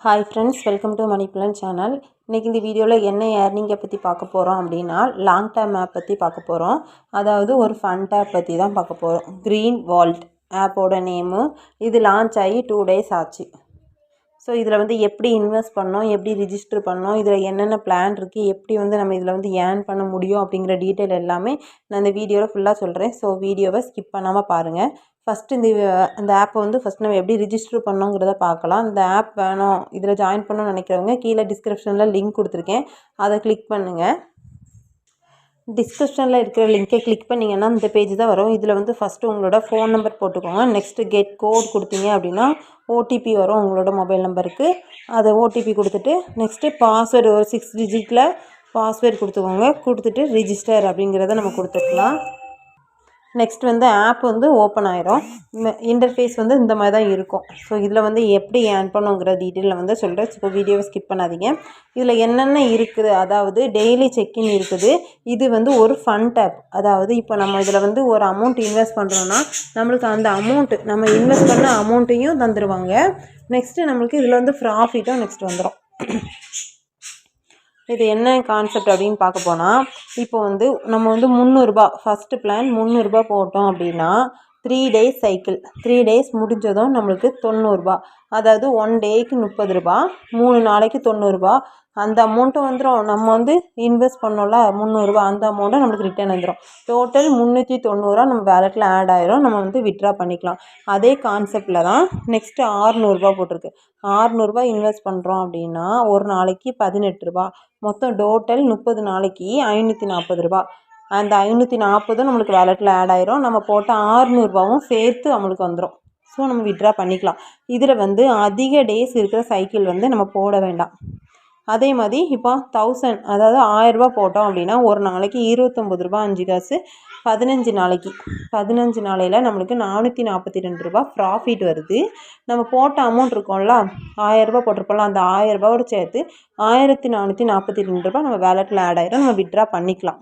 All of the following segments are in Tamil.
Hi friends welcome to money plan channel இன்றைக்கி இந்த வீடியோவில் என்ன ஏர்னிங்கை பற்றி பார்க்க போகிறோம் அப்படின்னா லாங் டேர்ம் ஆப் பற்றி பார்க்க போகிறோம் அதாவது ஒரு ஃபண்ட் ஆப் பற்றி தான் பார்க்க போகிறோம் க்ரீன் வால்ட் ஆப்போட நேமு இது லான்ச் ஆகி டூ டேஸ் ஆச்சு. ஸோ இதில் வந்து எப்படி இன்வெஸ்ட் பண்ணோம் எப்படி ரிஜிஸ்டர் பண்ணோம் இதில் என்னென்ன பிளான் இருக்குது எப்படி வந்து நம்ம இதில் வந்து ஏர்ன் பண்ண முடியும் அப்படிங்கிற டீட்டெயில் எல்லாமே நான் இந்த வீடியோவில் ஃபுல்லாக சொல்கிறேன் ஸோ வீடியோவை ஸ்கிப் பண்ணாமல் பாருங்கள் ஃபஸ்ட்டு இந்த அந்த ஆப்பை வந்து ஃபஸ்ட் நம்ம எப்படி ரிஜிஸ்டர் பண்ணோங்கிறத பார்க்கலாம். இந்த ஆப் வேணும் இதில் ஜாயின் பண்ணணும்னு நினைக்கிறவங்க கீழே டிஸ்கிரிப்ஷனில் லிங்க் கொடுத்துருக்கேன். அதை கிளிக் பண்ணுங்கள் டிஸ்கிரிப்ஷனில் இருக்கிற லிங்க்கை கிளிக் பண்ணிங்கன்னா இந்த பேஜ் தான் வரும். இதில் வந்து ஃபஸ்ட்டு உங்களோட ஃபோன் நம்பர் போட்டுக்கோங்க. நெக்ஸ்ட்டு கெட் கோட் கொடுத்தீங்க அப்படின்னா ஓடிபி வரும் உங்களோட மொபைல் நம்பருக்கு அதை ஓடிபி கொடுத்துட்டு நெக்ஸ்ட்டு பாஸ்வேர்டு ஒரு சிக்ஸ் டிஜிட்டில் பாஸ்வேர்டு கொடுத்துக்கோங்க. கொடுத்துட்டு ரிஜிஸ்டர் அப்படிங்கிறத நம்ம கொடுத்துக்கலாம். நெக்ஸ்ட் வந்து ஆப் வந்து ஓப்பன் ஆயிரும். இன்டர்ஃபேஸ் வந்து இந்த மாதிரி தான் இருக்கும். ஸோ இதில் வந்து எப்படி ஏர்ன் பண்ணுங்கிற டீட்டெயிலில் வந்து சொல்கிறேன் ஸோ வீடியோவை ஸ்கிப் பண்ணாதீங்க. இதில் என்னென்ன இருக்குது? அதாவது டெய்லி செக்இன் இருக்குது. இது வந்து ஒரு ஃபண்ட் டேப் அதாவது இப்போ நம்ம இதில் வந்து ஒரு அமௌண்ட் இன்வெஸ்ட் பண்ணுறோன்னா நம்மளுக்கு அந்த அமௌண்ட்டு நம்ம இன்வெஸ்ட் பண்ண அமௌண்ட்டையும் தந்துடுவாங்க நெக்ஸ்ட்டு நம்மளுக்கு இதில் வந்து ப்ராஃபிட்டும் நெக்ஸ்ட் வந்துடும் இது என்ன கான்செப்ட் அப்படின்னு பார்க்க போனால் இப்போ வந்து நம்ம வந்து முந்நூறுரூபா ஃபஸ்ட்டு பிளான் முந்நூறுரூபா போட்டோம் அப்படின்னா three days cycle three days முடிஞ்சதும் நம்மளுக்கு தொண்ணூறுரூபா அதாவது ஒன் டேக்கு முப்பது ரூபா மூணு நாளைக்கு தொண்ணூறுரூபா அந்த அமௌண்ட்டும் வந்துடும் நம்ம வந்து இன்வெஸ்ட் பண்ணோம்ல முந்நூறுரூவா அந்த அமௌண்ட்டும் நம்மளுக்கு ரிட்டர்ன் வந்துடும் டோட்டல் முந்நூற்றி தொண்ணூறுரூவா நம்ம வேலெட்டில் ஆட் ஆயிரும். நம்ம வந்து விட்ரா பண்ணிக்கலாம். அதே கான்செப்டில் தான் நெக்ஸ்ட்டு ஆறுநூறுபா போட்டிருக்கு. ஆறுநூறுபா இன்வெஸ்ட் பண்ணுறோம் அப்படின்னா ஒரு நாளைக்கு பதினெட்டு ரூபா மொத்தம் டோட்டல் முப்பது நாளைக்கு ஐநூற்றி நாற்பது ரூபா அந்த ஐநூற்றி நாற்பதும் நம்மளுக்கு வேலெட்டில் ஆட் ஆயிரும். நம்ம போட்ட ஆறுநூறுபாவும் சேர்த்து நம்மளுக்கு வந்துடும் ஸோ நம்ம விட்ரா பண்ணிக்கலாம். இதில் வந்து அதிக டேஸ் இருக்கிற சைக்கிள் வந்து நம்ம போட வேண்டாம். அதே மாதிரி இப்போ தௌசண்ட் அதாவது ஆயரூபா போட்டோம் அப்படின்னா ஒரு நாளைக்கு இருபத்தொம்பது ரூபா அஞ்சு காசு பதினஞ்சு நாளைக்கு. பதினஞ்சு நாளையில் நம்மளுக்கு நானூற்றி நாற்பத்தி ரெண்டு ரூபா ப்ராஃபிட் வருது. நம்ம போட்ட அமௌண்ட் இருக்கோம்ல ஆயரரூபா போட்டிருப்போம்ல அந்த ஆயரரூபாவோட சேர்த்து ஆயிரத்தி நானூற்றி நாற்பத்தி ரெண்டு ரூபா நம்ம வேலெட்டில் ஆட் ஆயிரும். நம்ம விட்ரா பண்ணிக்கலாம்.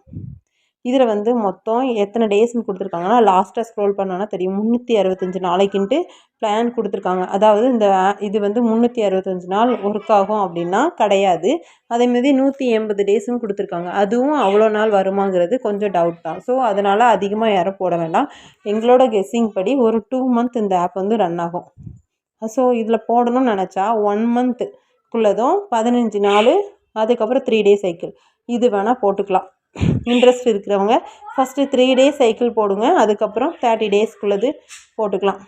இதில் வந்து மொத்தம் எத்தனை டேஸ்னு கொடுத்துருக்காங்கன்னா லாஸ்ட்டாக ஸ்க்ரோல் பண்ணோன்னா தெரியும். முந்நூற்றி அறுபத்தஞ்சு நாளைக்குன்ட்டு பிளான் கொடுத்துருக்காங்க. அதாவது இந்த இது வந்து முந்நூற்றி அறுபத்தஞ்சு நாள் ஒர்க் ஆகும் அப்படின்னா கிடையாது. அதேமாரி நூற்றி எண்பது டேஸும் கொடுத்துருக்காங்க. அதுவும் அவ்வளோ நாள் வருமாங்கிறது கொஞ்சம் டவுட் தான். ஸோ அதனால் அதிகமாக யாரும் போட வேண்டாம். எங்களோட கெஸ்ஸிங் படி ஒரு டூ மந்த் இந்த ஆப் வந்து ரன் ஆகும். ஸோ இதில் போடணும்னு நினச்சா ஒன் மந்த்துக்குள்ளதும் பதினஞ்சு நாள் அதுக்கப்புறம் த்ரீ டேஸ் சைக்கிள் இது வேணால் போட்டுக்கலாம். இன்ட்ரெஸ்ட் இருக்கிறவங்க ஃபஸ்ட்டு த்ரீ டேஸ் சைக்கிள் போடுங்க அதுக்கப்புறம் தேர்ட்டி டேஸ்க்குள்ளது போட்டுக்கலாம்.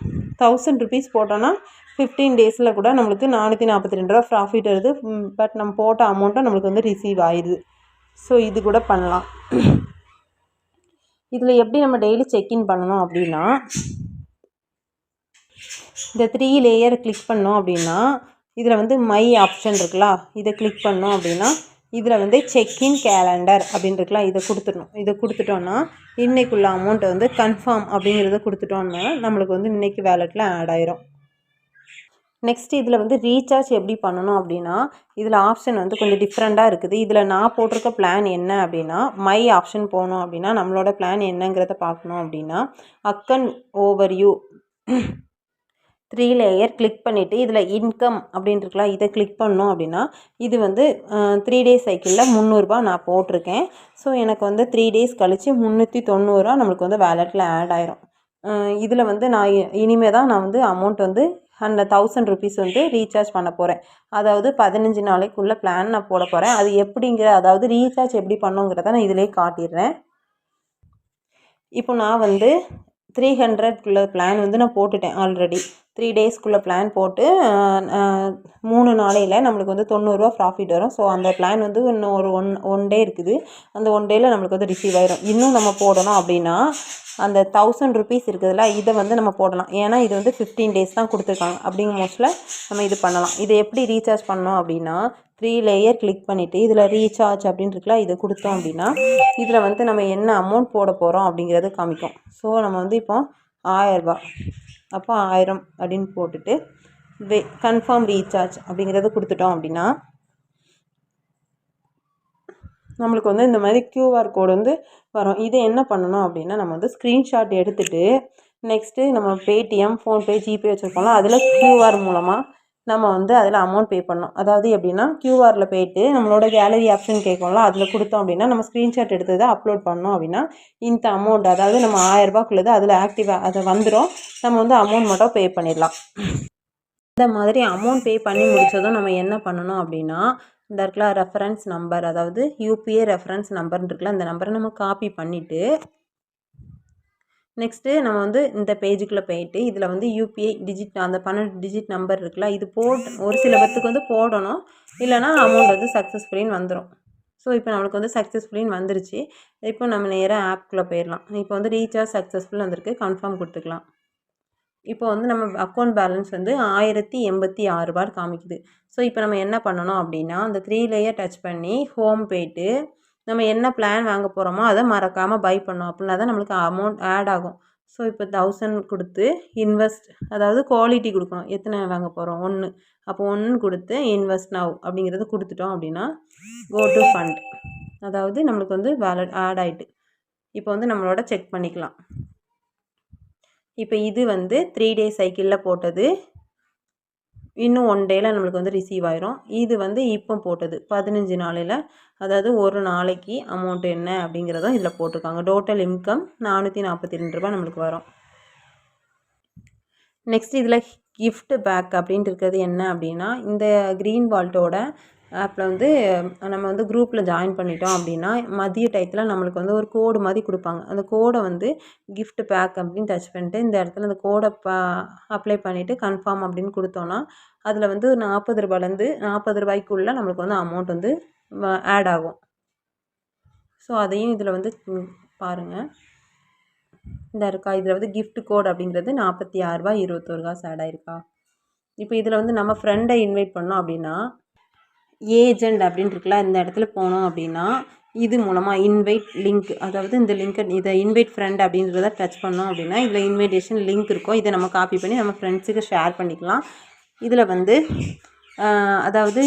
தௌசண்ட் ருபீஸ் போட்டோன்னா ஃபிஃப்டீன் டேஸில் கூட நம்மளுக்கு நானூற்றி நாற்பத்தி ரெண்டு ரூபா ப்ராஃபிட் வருது. பட் நம்ம போட்ட அமௌண்ட்டும் நம்மளுக்கு வந்து ரிசீவ் ஆயிடுது. ஸோ இது கூட பண்ணலாம். இதில் எப்படி நம்ம டெய்லி செக்இன் பண்ணணும் அப்படின்னா இந்த த்ரீ லேயர் கிளிக் பண்ணோம் அப்படின்னா இதில் வந்து மை ஆப்ஷன் இருக்குல்ல இதை கிளிக் பண்ணோம் அப்படின்னா இதில் வந்து செக்இன் கேலண்டர் அப்படின்னு இதை கொடுத்துடணும். இதை கொடுத்துட்டோன்னா இன்றைக்குள்ள அமௌண்ட்டை வந்து கன்ஃபார்ம் அப்படிங்கிறத கொடுத்துட்டோன்னா நம்மளுக்கு வந்து இன்றைக்கி வேலெட்டில் ஆட் ஆயிரும். நெக்ஸ்ட் இதில் வந்து ரீசார்ஜ் எப்படி பண்ணணும் அப்படின்னா இதில் ஆப்ஷன் வந்து கொஞ்சம் டிஃப்ரெண்ட்டாக இருக்குது. இதில் நான் போட்டிருக்க பிளான் என்ன அப்படின்னா மை ஆப்ஷன் போகணும் அப்படின்னா நம்மளோட பிளான் என்னங்கிறத பார்க்கணும் அப்படின்னா அக்கன் over you three layer click பண்ணிவிட்டு இதில் இன்கம் அப்படின்ட்டுருக்கலாம் இதை கிளிக் பண்ணோம் அப்படின்னா இது வந்து த்ரீ டேஸ் சைக்கிளில் முந்நூறுரூபா நான் போட்டிருக்கேன். ஸோ எனக்கு வந்து த்ரீ டேஸ் கழித்து முந்நூற்றி தொண்ணூறுரூவா நம்மளுக்கு வந்து வேலெட்டில் ஆட் ஆயிரும். இதில் வந்து நான் இனிமேல் தான் நான் வந்து அமௌண்ட் வந்து அந்த தௌசண்ட் ருபீஸ் வந்து ரீசார்ஜ் பண்ண போகிறேன் அதாவது பதினஞ்சு நாளைக்குள்ளே பிளான் நான் போட போகிறேன் அது எப்படிங்கிற அதாவது ரீசார்ஜ் எப்படி பண்ணுங்கிறத நான் இதிலே காட்டிடுறேன். இப்போ நான் வந்து த்ரீ ஹண்ட்ரட்குள்ள பிளான் வந்து நான் போட்டுட்டேன் ஆல்ரெடி த்ரீ டேஸ்க்குள்ளே பிளான் போட்டு மூணு நாளையில் நம்மளுக்கு வந்து தொண்ணூறுரூவா ப்ராஃபிட் வரும். ஸோ அந்த பிளான் வந்து இன்னும் ஒரு ஒன் ஒன் டே இருக்குது. அந்த ஒன் டேயில் நம்மளுக்கு வந்து ரிசீவ் ஆயிரும். இன்னும் நம்ம போடணும் அப்படின்னா அந்த தௌசண்ட் ருபீஸ் இருக்குதுல்ல இதை வந்து நம்ம போடலாம். ஏன்னா இது வந்து ஃபிஃப்டீன் டேஸ் தான் கொடுத்துருக்காங்க. அப்படிங்கும் மோஸ்ட்டில் நம்ம இது பண்ணலாம். இதை எப்படி ரீசார்ஜ் பண்ணோம் அப்படின்னா த்ரீ லேயர் கிளிக் பண்ணிவிட்டு இதில் ரீசார்ஜ் அப்படின்னு இருக்குல்ல இதை கொடுத்தோம் அப்படின்னா இதில் வந்து நம்ம என்ன அமௌண்ட் போட போகிறோம் அப்படிங்கிறது காமிக்கும். ஸோ நம்ம வந்து இப்போ ஆயரரூபா அப்போ ஆயிரம் அப்படின்னு போட்டுட்டு வே கன்ஃபார்ம் ரீசார்ஜ் அப்படிங்கிறத கொடுத்துட்டோம் அப்படின்னா நம்மளுக்கு வந்து இந்த மாதிரி க்யூஆர் கோடு வந்து வரும். இதை என்ன பண்ணணும் அப்படின்னா நம்ம வந்து ஸ்க்ரீன்ஷாட் எடுத்துகிட்டு நெக்ஸ்ட்டு நம்ம பேடிஎம் ஃபோன்பே ஜிபே வச்சுருக்கோம்ல அதில் க்யூஆர் மூலமாக நம்ம வந்து அதில் அமௌண்ட் பே பண்ணோம் அதாவது எப்படின்னா கியூஆரில் போயிட்டு நம்மளோட கேலரி ஆப்ஷன் கேட்கும்ல அதில் கொடுத்தோம் அப்படின்னா நம்ம ஸ்க்ரீன்ஷாட் எடுத்ததை அப்லோட் பண்ணோம் அப்படின்னா இந்த அமௌண்ட் அதாவது நம்ம ஆயரரூபாக்குள்ளது அதில் ஆக்டிவாக அது வந்துடும் நம்ம வந்து அமௌண்ட் மட்டும் பே பண்ணிடலாம். இந்த மாதிரி அமௌண்ட் பே பண்ணி முடித்ததும் நம்ம என்ன பண்ணணும் அப்படின்னா இந்த இருக்கலாம் ரெஃபரன்ஸ் நம்பர் அதாவது யூபிஐ ரெஃபரன்ஸ் நம்பர்னு இருக்குல்ல அந்த நம்பரை நம்ம காப்பி பண்ணிவிட்டு நெக்ஸ்ட்டு நம்ம வந்து இந்த பேஜுக்குள்ளே போயிட்டு இதில் வந்து யூபிஐ டிஜிட் அந்த பன்னெண்டு டிஜிட் நம்பர் இருக்குல்ல இது போட் ஒரு சில பேர்த்துக்கு வந்து போடணும். இல்லைனா அமௌண்ட் வந்து சக்ஸஸ்ஃபுல்லின்னு வந்துடும் ஸோ இப்போ நம்மளுக்கு வந்து சக்ஸஸ்ஃபுல்லின்னு வந்துருச்சு. இப்போ நம்ம நேராக ஆப்குள்ளே போயிடலாம். இப்போ வந்து ரீசார்ஜ் சக்ஸஸ்ஃபுல் வந்திருக்கு கன்ஃபார்ம் கொடுத்துக்கலாம். இப்போ வந்து நம்ம அக்கௌண்ட் பேலன்ஸ் வந்து ஆயிரத்தி எண்பத்தி ஆறு ரூபாய் காமிக்குது. ஸோ இப்போ நம்ம என்ன பண்ணணும் அப்படின்னா அந்த த்ரீ லேயர் டச் பண்ணி ஹோம் போயிட்டு நம்ம என்ன பிளான் வாங்க போகிறோமோ அதை மறக்காமல் பை பண்ணோம் அப்படின்னா தான் நம்மளுக்கு அமௌண்ட் ஆட் ஆகும். ஸோ இப்போ தௌசண்ட் கொடுத்து இன்வெஸ்ட் அதாவது குவாலிட்டி கொடுக்கணும். எத்தனை வாங்க போகிறோம் ஒன்று அப்போ ஒன்று கொடுத்து இன்வெஸ்ட் நவ் அப்படிங்கிறது கொடுத்துட்டோம் அப்படின்னா கோ டு ஃபண்ட் அதாவது நம்மளுக்கு வந்து வேலட் ஆட் ஆகிட்டு இப்போ வந்து நம்மளோட செக் பண்ணிக்கலாம். இப்போ இது வந்து த்ரீ டே சைக்கிளில் போட்டது. இன்னும் ஒன் டேயில் நம்மளுக்கு வந்து ரிசீவ் ஆயிரும். இது வந்து இப்போ போட்டது. பதினஞ்சு நாளையில். அதாவது ஒரு நாளைக்கு அமௌண்ட் என்ன அப்படிங்கிறதும் இதில் போட்டிருக்காங்க. டோட்டல் இன்கம் நானூற்றி நாற்பத்தி ரெண்டு ரூபா நம்மளுக்கு வரும். நெக்ஸ்ட் இதில் கிஃப்ட் பேக் அப்படின்ட்டு இருக்கிறது என்ன அப்படின்னா இந்த க்ரீன் வால்ட்டோட ஆப்பில் வந்து நம்ம வந்து குரூப்பில் ஜாயின் பண்ணிட்டோம் அப்படின்னா மதிய டயத்தில் நம்மளுக்கு வந்து ஒரு கோடு மாதிரி கொடுப்பாங்க. அந்த கோடை வந்து கிஃப்ட் பேக் அப்படின்னு டச் பண்ணிட்டு இந்த இடத்துல அந்த கோடை ப அப்ளை பண்ணிவிட்டு கன்ஃபார்ம் அப்படின்னு கொடுத்தோன்னா அதில் வந்து நாற்பது ரூபாயிலேருந்து நாற்பது ரூபாய்க்குள்ளே நம்மளுக்கு வந்து அமௌண்ட் வந்து ஆட் ஆகும். ஸோ அதையும் இதில் வந்து பாருங்கள் இந்த இருக்கா? இதில் வந்து கிஃப்ட் கோட் அப்படிங்கிறது நாற்பத்தி ஆறுரூபா இருபத்தோரு காசு ஆட் ஆயிருக்கா? இப்போ இதில் வந்து நம்ம ஃப்ரெண்டை இன்வைட் பண்ணோம் அப்படின்னா ஏஜெண்ட் அப்படின்னு இருக்குல்ல இந்த இடத்துல போனோம் அப்படின்னா இது மூலமாக இன்வைட் லிங்க் அதாவது இந்த லிங்க்கை இதை இன்வைட் ஃப்ரெண்ட் அப்படின்றத டச் பண்ணோம் அப்படின்னா இதில் இன்வைடேஷன் லிங்க் இருக்கும். இதை நம்ம காப்பி பண்ணி நம்ம ஃப்ரெண்ட்ஸுக்கு ஷேர் பண்ணிக்கலாம். இதில் வந்து அதாவது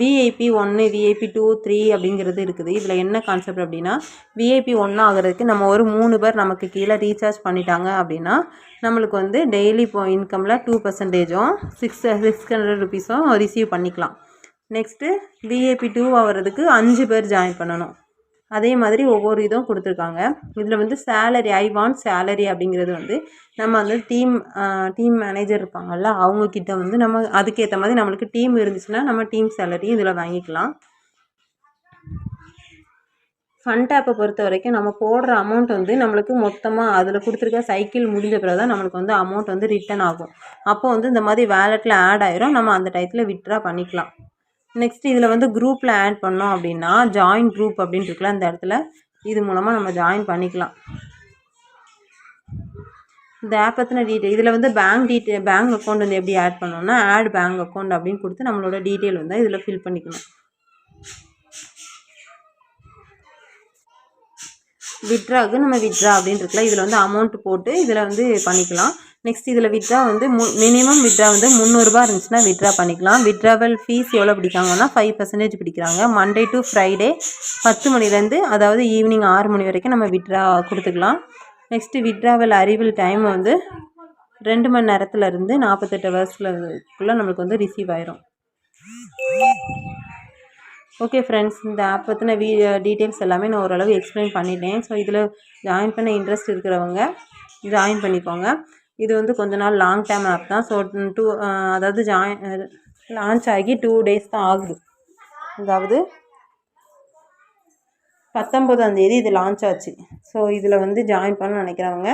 விஐபி ஒன்று விஐபி டூ த்ரீ அப்படிங்கிறது இருக்குது. இதில் என்ன கான்செப்ட் அப்படின்னா விஐபி ஒன்று ஆகிறதுக்கு நம்ம ஒரு மூணு பேர் நமக்கு கீழே ரீசார்ஜ் பண்ணிட்டாங்க அப்படின்னா நம்மளுக்கு வந்து டெய்லி இப்போ இன்கமில் டூ பர்சன்டேஜும் சிக்ஸ் சிக்ஸ் ஹண்ட்ரட் ருபீஸும் ரிசீவ் பண்ணிக்கலாம். நெக்ஸ்ட்டு விஏபி டூ ஆகிறதுக்கு அஞ்சு பேர் ஜாயின் பண்ணணும். அதே மாதிரி ஒவ்வொரு இதுவும் கொடுத்துருக்காங்க. இதில் வந்து சேலரி ஐ வாண்ட் சேலரி அப்படிங்கிறது வந்து நம்ம வந்து டீம் டீம் மேனேஜர் இருப்பாங்கள்ல அவங்கக்கிட்ட வந்து நம்ம அதுக்கேற்ற மாதிரி நம்மளுக்கு டீம் இருந்துச்சுன்னா நம்ம டீம் சேலரியும் இதில் வாங்கிக்கலாம். ஃபன் டேப்பை பொறுத்த வரைக்கும் நம்ம போடுற அமௌண்ட் வந்து நம்மளுக்கு மொத்தமாக அதில் கொடுத்துருக்க சைக்கிள் முடிஞ்ச பிறகு தான் நம்மளுக்கு வந்து அமௌண்ட் வந்து ரிட்டன் ஆகும். அப்போ வந்து இந்த மாதிரி வேலெட்டில் ஆட் ஆயிரும். நம்ம அந்த டயத்தில் வித்ட்ரா பண்ணிக்கலாம். நெக்ஸ்ட் இதில் வந்து குரூப்பில் ஆட் பண்ணோம் அப்படின்னா ஜாயின் குரூப் அப்படின்னு இருக்குல்ல அந்த இடத்துல இது மூலமாக நம்ம ஜாயின் பண்ணிக்கலாம். இந்த ஆப் பற்றின டீட்டெயில் இதில் வந்து பேங்க் டீட்டெயில் பேங்க் அக்கௌண்ட் வந்து எப்படி ஆட் பண்ணோம்னா ஆட் பேங்க் அக்கௌண்ட் அப்படின்னு கொடுத்து நம்மளோட டீட்டெயில் வந்து இதில் ஃபில் பண்ணிக்கணும். விட்ராவுக்கு நம்ம விட்ரா அப்படின்னு இருக்குல்ல இதில் வந்து அமௌண்ட் போட்டு இதில் வந்து பண்ணிக்கலாம். நெக்ஸ்ட் இதில் விட்ரா வந்து மு மினிமம் விட்ரா வந்து முந்நூறுரூபா இருந்துச்சுன்னா விட்ரா பண்ணிக்கலாம். விட்ராவல் ஃபீஸ் எவ்வளோ பிடிக்காங்கன்னா ஃபைவ் பர்சன்டேஜ் பிடிக்கிறாங்க. மண்டே டு ஃப்ரைடே பத்து மணிலேருந்து அதாவது ஈவினிங் ஆறு மணி வரைக்கும் நம்ம விட்ரா கொடுத்துக்கலாம். நெக்ஸ்ட்டு விட்ராவல் அறிவல் டைம் வந்து ரெண்டு மணி நேரத்தில் இருந்து நாற்பத்தெட்டு ஹவர்ஸ்லக்குள்ளே நம்மளுக்கு வந்து ரிசீவ் ஆயிரும். ஓகே ஃப்ரெண்ட்ஸ் இந்த ஆப் பற்றின வீ டீட்டெயில்ஸ் எல்லாமே நான் ஓரளவு எக்ஸ்பிளைன் பண்ணிட்டேன். ஸோ இதில் ஜாயின் பண்ண இன்ட்ரெஸ்ட் இருக்கிறவங்க ஜாயின் பண்ணிக்கோங்க. இது வந்து கொஞ்ச நாள் லாங் டைம் ஆப் தான். ஸோ டூ அதாவது ஜாயின் லான்ச் ஆகி டூ டேஸ் தான் ஆகுது. அதாவது பத்தொம்போதாந்தேதி இது லான்ச் ஆச்சு. ஸோ இதில் வந்து ஜாயின் பண்ண நினைக்கிறவங்க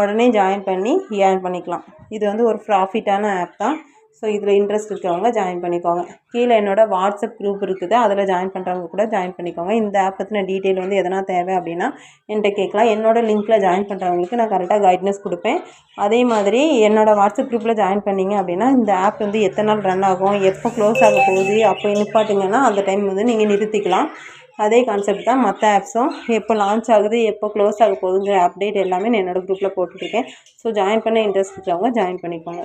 உடனே ஜாயின் பண்ணி ஏர்ன் பண்ணிக்கலாம். இது வந்து ஒரு ப்ராஃபிட்டான ஆப் தான். ஸோ இதில் இன்ட்ரெஸ்ட் இருக்கிறவங்க ஜாயின் பண்ணிக்கோங்க. கீழே என்னோடய வாட்ஸ்அப் குரூப் இருக்குது. அதில் ஜாயின் பண்ணுறவங்க கூட ஜாயின் பண்ணிக்கோங்க. இந்த ஆப் பற்றின டீட்டெயில் வந்து எதனா தேவை அப்படின்னா என்கிட்ட கேட்கலாம். என்னோடய லிங்க்கில் ஜாயின் பண்ணுறவங்களுக்கு நான் கரெக்டாக கைட்னஸ் கொடுப்பேன். அதே மாதிரி என்னோடய வாட்ஸ்அப் குரூப்பில் ஜாயின் பண்ணிங்க அப்படின்னா இந்த ஆப் வந்து எத்தனை நாள் ரன் ஆகும்? எப்போ க்ளோஸ் ஆக போகுது? அப்போ நிப்பாட்டுங்கன்னா அந்த டைம் வந்து நீங்கள் நிறுத்திக்கலாம். அதே கான்செப்ட் தான் மற்ற ஆப்ஸும் எப்போ லான்ச் ஆகுது? எப்போ க்ளோஸ் ஆக போகுதுங்கிற அப்டேட் எல்லாமே நான் என்னோடய குரூப்பில் போட்டுட்ருக்கேன். ஸோ ஜாயின் பண்ண இன்ட்ரெஸ்ட் இருக்கிறவங்க ஜாயின் பண்ணிக்கோங்க.